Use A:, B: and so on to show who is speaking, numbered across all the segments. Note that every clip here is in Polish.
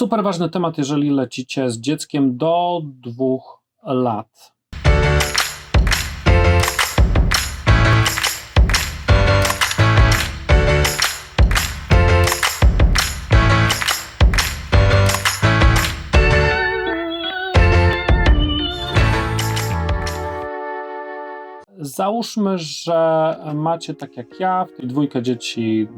A: super ważny temat, jeżeli lecicie z dzieckiem do dwóch lat. Załóżmy, że macie tak jak ja, w tej dwójkę dzieci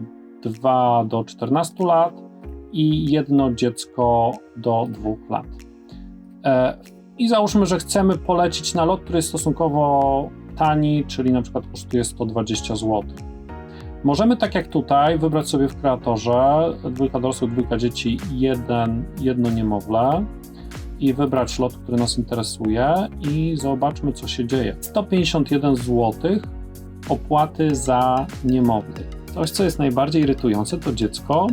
A: 2 do 14 lat i jedno dziecko do 2 lat. E, I załóżmy, że chcemy polecić na lot, który jest stosunkowo tani, czyli na przykład kosztuje 120 zł. Możemy tak jak tutaj wybrać sobie w kreatorze dwójka dorosłych, dwójka dzieci, jeden, jedno niemowlę i wybrać lot, który nas interesuje i zobaczmy, co się dzieje. 151 zł opłaty za niemowlę. Coś, co jest najbardziej irytujące, to dziecko,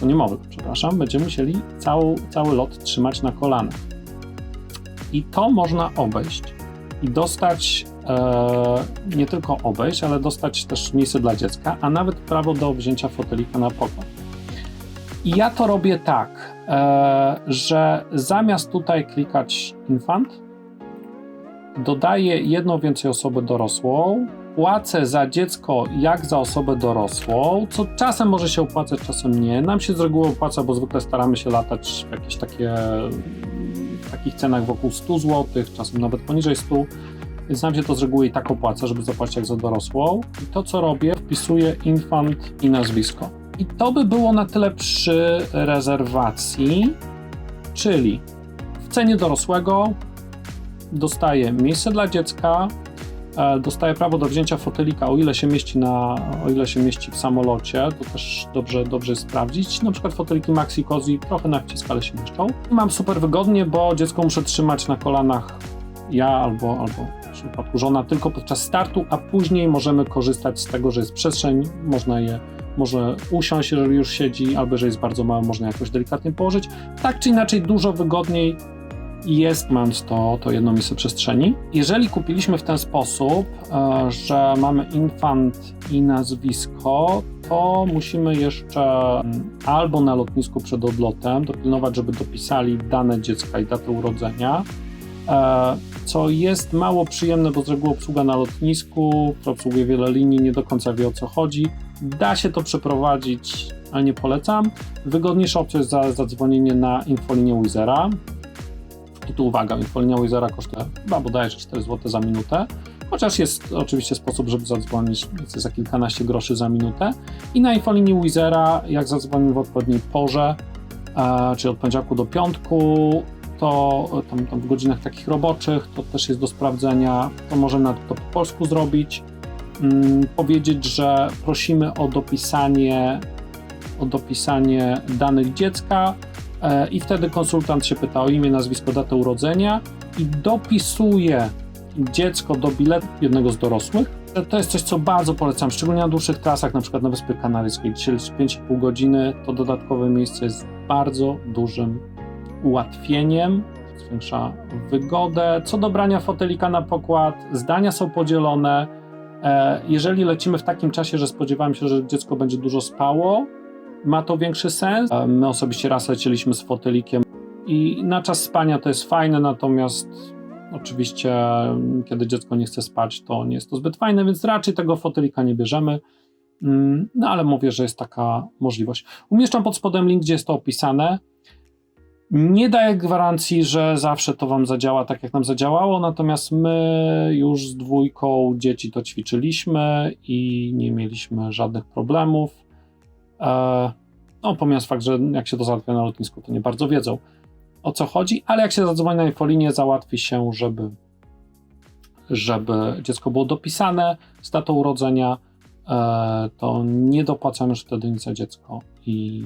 A: to niemowlę, przepraszam, będziemy musieli cały, cały lot trzymać na kolanach. I to można obejść i dostać e, nie tylko obejść, ale dostać też miejsce dla dziecka, a nawet prawo do wzięcia fotelika na pokład. I ja to robię tak, e, że zamiast tutaj klikać infant, dodaję jedną więcej osobę dorosłą, płacę za dziecko jak za osobę dorosłą, co czasem może się opłacać, czasem nie. Nam się z reguły opłaca, bo zwykle staramy się latać w jakieś takie w takich cenach wokół 100 zł, czasem nawet poniżej 100, więc nam się to z reguły i tak opłaca, żeby zapłacić jak za dorosłą. I to, co robię, wpisuję infant i nazwisko. I to by było na tyle przy rezerwacji, czyli w cenie dorosłego dostaję miejsce dla dziecka, e, dostaję prawo do wzięcia fotelika, o ile się mieści na, o ile się mieści w samolocie, to też dobrze, dobrze sprawdzić. Na przykład foteliki Maxi Cozy trochę na wcisk, ale się mieszczą. Mam super wygodnie, bo dziecko muszę trzymać na kolanach ja albo, albo w przypadku żona tylko podczas startu, a później możemy korzystać z tego, że jest przestrzeń, można je może usiąść, jeżeli już siedzi, albo jeżeli jest bardzo mało, można jakoś delikatnie położyć. Tak czy inaczej, dużo wygodniej jest, mając to, to jedno miejsce przestrzeni. Jeżeli kupiliśmy w ten sposób, e, że mamy infant i nazwisko, to musimy jeszcze mm, albo na lotnisku przed odlotem dopilnować, żeby dopisali dane dziecka i datę urodzenia, e, co jest mało przyjemne, bo z reguły obsługa na lotnisku, która obsługuje wiele linii, nie do końca wie o co chodzi. Da się to przeprowadzić, ale nie polecam. Wygodniejsza opcja jest za, zadzwonienie na infolinię Wizera. I tu uwaga, infolinia Wizera kosztuje chyba bodajże 4 zł za minutę. Chociaż jest oczywiście sposób, żeby zadzwonić za kilkanaście groszy za minutę. I na infolinii Wizera, jak zadzwonimy w odpowiedniej porze, e, czyli od poniedziałku do piątku, to tam, tam, w godzinach takich roboczych, to też jest do sprawdzenia. To możemy to po polsku zrobić. Mm, powiedzieć, że prosimy o dopisanie, o dopisanie danych dziecka i wtedy konsultant się pyta o imię, nazwisko, datę urodzenia i dopisuje dziecko do biletu jednego z dorosłych. To jest coś, co bardzo polecam, szczególnie na dłuższych trasach, na przykład na Wyspy Kanaryjskiej, gdzie jest 5,5 godziny, to dodatkowe miejsce jest bardzo dużym ułatwieniem, zwiększa wygodę. Co do brania fotelika na pokład, zdania są podzielone. E, jeżeli lecimy w takim czasie, że spodziewamy się, że dziecko będzie dużo spało, ma to większy sens. My osobiście raz lecieliśmy z fotelikiem i na czas spania to jest fajne, natomiast oczywiście kiedy dziecko nie chce spać, to nie jest to zbyt fajne, więc raczej tego fotelika nie bierzemy. Mm, no ale mówię, że jest taka możliwość. Umieszczam pod spodem link, gdzie jest to opisane. Nie daję gwarancji, że zawsze to Wam zadziała tak, jak nam zadziałało, natomiast my już z dwójką dzieci to ćwiczyliśmy i nie mieliśmy żadnych problemów. E, no, pomijając fakt, że jak się to załatwia na lotnisku, to nie bardzo wiedzą o co chodzi, ale jak się zadzwoni na infolinię, załatwi się, żeby, żeby dziecko było dopisane z datą urodzenia, e, to nie dopłacamy już wtedy nic za dziecko i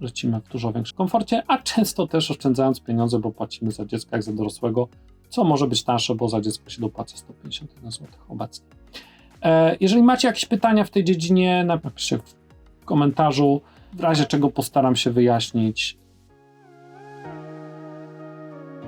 A: lecimy w dużo większym komforcie, a często też oszczędzając pieniądze, bo płacimy za dziecko jak za dorosłego, co może być tańsze, bo za dziecko się dopłaca 151 zł obecnie. E, jeżeli macie jakieś pytania w tej dziedzinie, napiszcie w komentarzu, w razie czego postaram się wyjaśnić